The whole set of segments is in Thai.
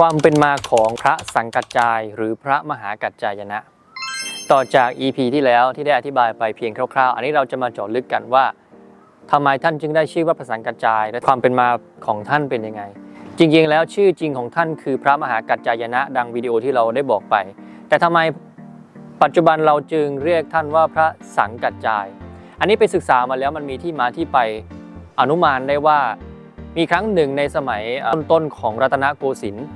ความเป็นมาของพระสังกัจจายหรือพระมหากัจจายนะ ต่อจาก EP ที่แล้วที่ได้อธิบายไปเพียงคร่าวๆ อันนี้เราจะมาเจาะลึกกันว่าทำไมท่านจึงได้ชื่อว่าพระสังกัจจาย และความเป็นมาของท่านเป็นยังไง จริงๆ แล้วชื่อจริงของท่านคือพระมหากัจจายนะ ดังวิดีโอที่เราได้บอกไป แต่ทำไมปัจจุบันเราจึงเรียกท่านว่าพระสังกัจจาย อันนี้ไปศึกษามาแล้วมันมีที่มาที่ไปอนุมานได้ว่ามีครั้งหนึ่งในสมัยต้นๆของรัตนโกสินทร์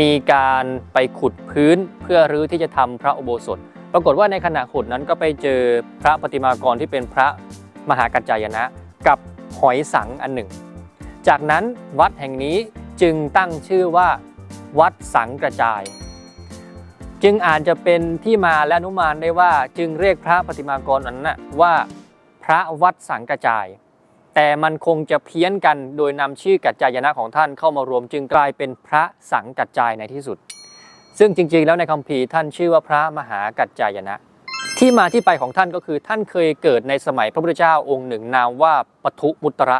มีการไปขุดพื้นเพื่อรื้อที่จะทำพระอุโบสถ ปรากฏว่าในขณะขุดนั้นก็ไปเจอพระปฏิมากรที่เป็นพระมหากัจจายนะ กับหอยสังอันหนึ่ง จากนั้นวัดแห่งนี้จึงตั้งชื่อว่า วัดสังกระจาย จึงอาจจะเป็นที่มาและอนุมานได้ว่าจึงเรียกพระปฏิมากรอันนั้นว่า พระวัดสังกระจาย แต่มันคงจะเพี้ยนกันโดยนำชื่อกัจจายนะของท่านเข้ามารวมจึงกลายเป็นพระสังกัจจายในที่สุด ซึ่งจริงๆ แล้วในคัมภีร์ท่านชื่อว่าพระมหากัจจายนะ ที่มาที่ไปของท่านก็คือท่านเคยเกิดในสมัยพระพุทธเจ้าองค์หนึ่งนามว่าปทุมุตระ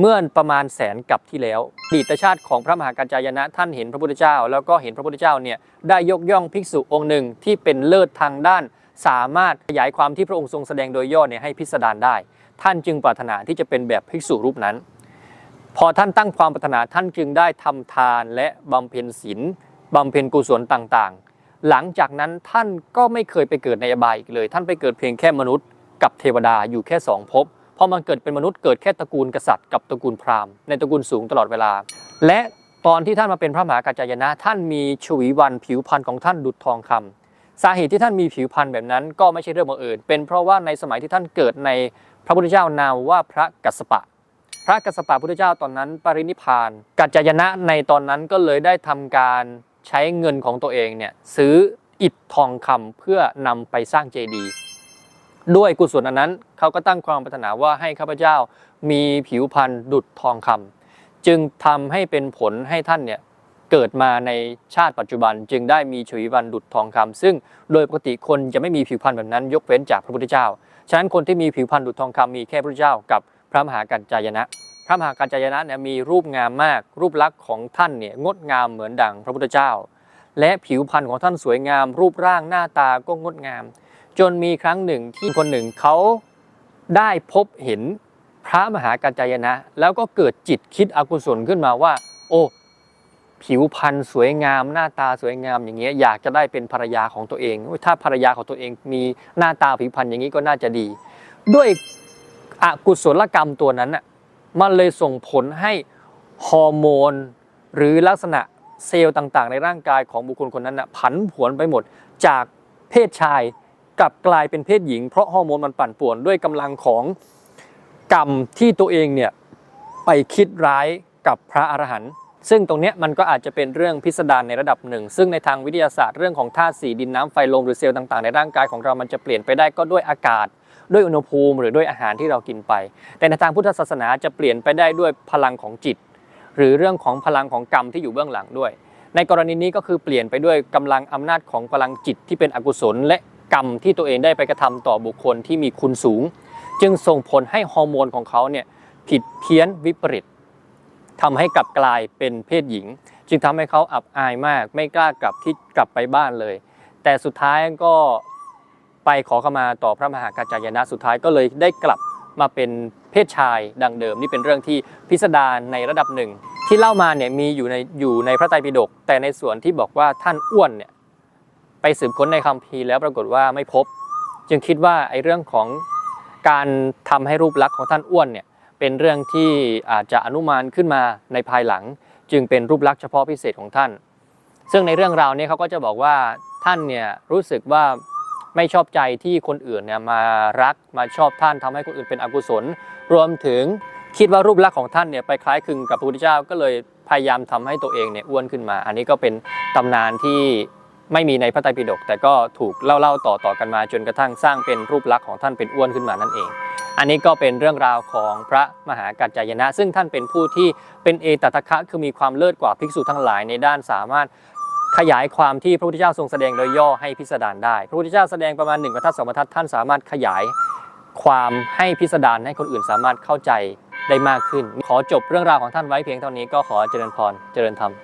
เมื่อประมาณแสนกับที่แล้วดีตชาติของพระมหากัจจายนะท่านเห็นพระพุทธเจ้า แล้วก็เห็นพระพุทธเจ้าเนี่ยได้ยกย่องภิกษุองค์หนึ่งที่เป็นเลิศทางด้าน สามารถขยายความที่พระองค์ทรงแสดงโดยย่อเนี่ยให้พิสดารได้ ท่านจึงปรารถนาที่จะเป็นแบบภิกษุรูปนั้น พอท่านตั้งความปรารถนาท่านจึงได้ทำทานและบำเพ็ญศีลบำเพ็ญกุศลต่างๆ หลังจากนั้นท่านก็ไม่เคยไปเกิดในอบายอีกเลย ท่านไปเกิดเพียงแค่มนุษย์ กับเทวดาอยู่แค่สองภพพอมันเกิดเป็นมนุษย์เกิดแค่ตระกูลกษัตริย์กับตระกูลพราหมณ์ในตระกูลสูงตลอดเวลา และตอนที่ท่านมาเป็นพระมหากัจจายนะ ท่านมีชวีวันผิวพรรณของท่านดุจทองคำ สาเหตุที่ท่านมีผิวพรรณแบบนั้น ก็ไม่ใช่เรื่องบังเอิญเป็นเพราะว่าในสมัยที่ท่านเกิดในพระพุทธเจ้านามว่าพระกัสสปะ พระกัสสปะพุทธเจ้าตอนนั้น ปรินิพาน กัจจายนะในตอนนั้นก็เลยได้ทำการใช้เงินของตัวเองเนี่ยซื้ออิฐทองคำเพื่อนำไปสร้างเจดีย์ด้วยกุศลอันนั้นเขาก็ตั้งความปรารถนาว่าให้ข้าพเจ้ามีผิวพรรณดุจทองคำจึงทำให้เป็นผลให้ท่านเนี่ย เกิดมาในชาติปัจจุบัน จึงได้มีชวีวันดุจทองคำซึ่งโดยปกติคนจะไม่มีผิวพรรณแบบนั้น ยกเว้นจากพระพุทธเจ้า ฉะนั้นคนที่มีผิวพรรณดุจทองคำมีแค่พระพุทธเจ้ากับพระมหากัจจายนะ พระมหากัจจายนะเนี่ยมีรูปงามมาก รูปลักษณ์ของท่านเนี่ยงดงามเหมือนดังพระพุทธเจ้า และผิวพรรณของท่านสวยงาม รูปร่างหน้าตาก็งดงาม จนมีครั้งหนึ่งที่คนหนึ่งเขาได้พบเห็นพระมหากัจจายนะ แล้วก็เกิดจิตคิดอกุศลขึ้นมาว่า โอ้ ผิวพรรณสวยงาม หน้าตาสวยงามอย่างเงี้ยอยากจะได้เป็นภรรยาของตัวเอง ถ้าภรรยาของตัวเองมีหน้าตาผิวพรรณอย่างนี้ก็น่าจะดี ด้วยอกุศลกรรมตัวนั้นน่ะมันเลยส่งผลให้ฮอร์โมน หรือลักษณะเซลล์ต่างๆ ในร่างกายของบุคคลคนนั้นน่ะผันผวนไปหมดจากเพศชายกลับกลายเป็นเพศหญิง เพราะฮอร์โมนมันปั่นป่วนด้วยกำลังของกรรมที่ตัวเองเนี่ยไปคิดร้ายกับพระอรหันต์ ซึ่งตรงนี้มันก็อาจจะเป็นเรื่องพิสดารในระดับหนึ่ง ซึ่งในทางวิทยาศาสตร์เรื่องของธาตุสีดินน้ำไฟลมหรือเซลล์ต่างๆในร่างกายของเรามันจะเปลี่ยนไปได้ก็ด้วยอากาศ ด้วยอุณหภูมิหรือด้วยอาหารที่เรากินไป แต่ในทางพุทธศาสนาจะเปลี่ยนไปได้ด้วยพลังของจิต หรือเรื่องของพลังของกรรมที่อยู่เบื้องหลังด้วย ในกรณีนี้ก็คือเปลี่ยนไปด้วยกำลังอำนาจของพลังจิตที่เป็นอกุศล และกรรมที่ตัวเองได้ไปกระทำต่อบุคคลที่มีคุณสูง จึงส่งผลให้ฮอร์โมนของเขาเนี่ยผิดเพี้ยนวิปริต ทำให้กลับกลายเป็นเพศหญิง จึงทำให้เขาอับอายมาก ไม่กล้ากลับที่กลับไปบ้านเลย แต่สุดท้ายก็ไปขอขมาต่อพระมหากัจจายนะสุดท้ายก็เลยได้กลับมาเป็นเพศชายดังเดิม นี่เป็นเรื่องที่พิสดารในระดับหนึ่ง ที่เล่ามาเนี่ยมีอยู่ในอยู่ในพระไตรปิฎกแต่ในส่วนที่บอกว่าท่านอ้วนเนี่ยไปสืบค้นในคัมภีร์แล้วปรากฏว่าไม่พบ จึงคิดว่าไอ้เรื่องของการทำให้รูปลักษณ์ของท่านอ้วนเนี่ย เป็นเรื่องที่อาจจะอนุมานขึ้นมาในภายหลัง จึงเป็นรูปลักษณ์เฉพาะพิเศษของท่าน ซึ่งในเรื่องราวนี้เขาก็จะบอกว่าท่านเนี่ยรู้สึกว่าไม่ชอบใจที่คนอื่นเนี่ยมารักมาชอบท่านทำให้คนอื่นเป็นอกุศล รวมถึงคิดว่ารูปลักษณ์ของท่านเนี่ยไปคล้ายคลึงกับพระพุทธเจ้าก็เลยพยายามทำให้ตัวเองเนี่ยอ้วนขึ้นมา อันนี้ก็เป็นตำนานที่ ไม่มีในพระไตรปิฎกแต่ก็ถูกเล่าๆต่อๆกันมาจนกระทั่งสร้างเป็นรูปลักษณ์ของท่านเป็นอ้วนขึ้นมานั่นเอง อันนี้ก็เป็นเรื่องราวของพระมหากัจจายนะ ซึ่งท่านเป็นผู้ที่เป็นเอตตะคะคือมีความเลิศกว่าภิกษุทั้งหลายในด้านสามารถขยายความที่พระพุทธเจ้าทรงแสดงโดยย่อให้พิสดารได้ พระพุทธเจ้าแสดงประมาณหนึ่งบรรทัดสองบรรทัดท่านสามารถขยายความให้พิสดารให้คนอื่นสามารถเข้าใจได้มากขึ้น ขอจบเรื่องราวของท่านไว้เพียงเท่านี้ก็ขอเจริญพรเจริญธรรม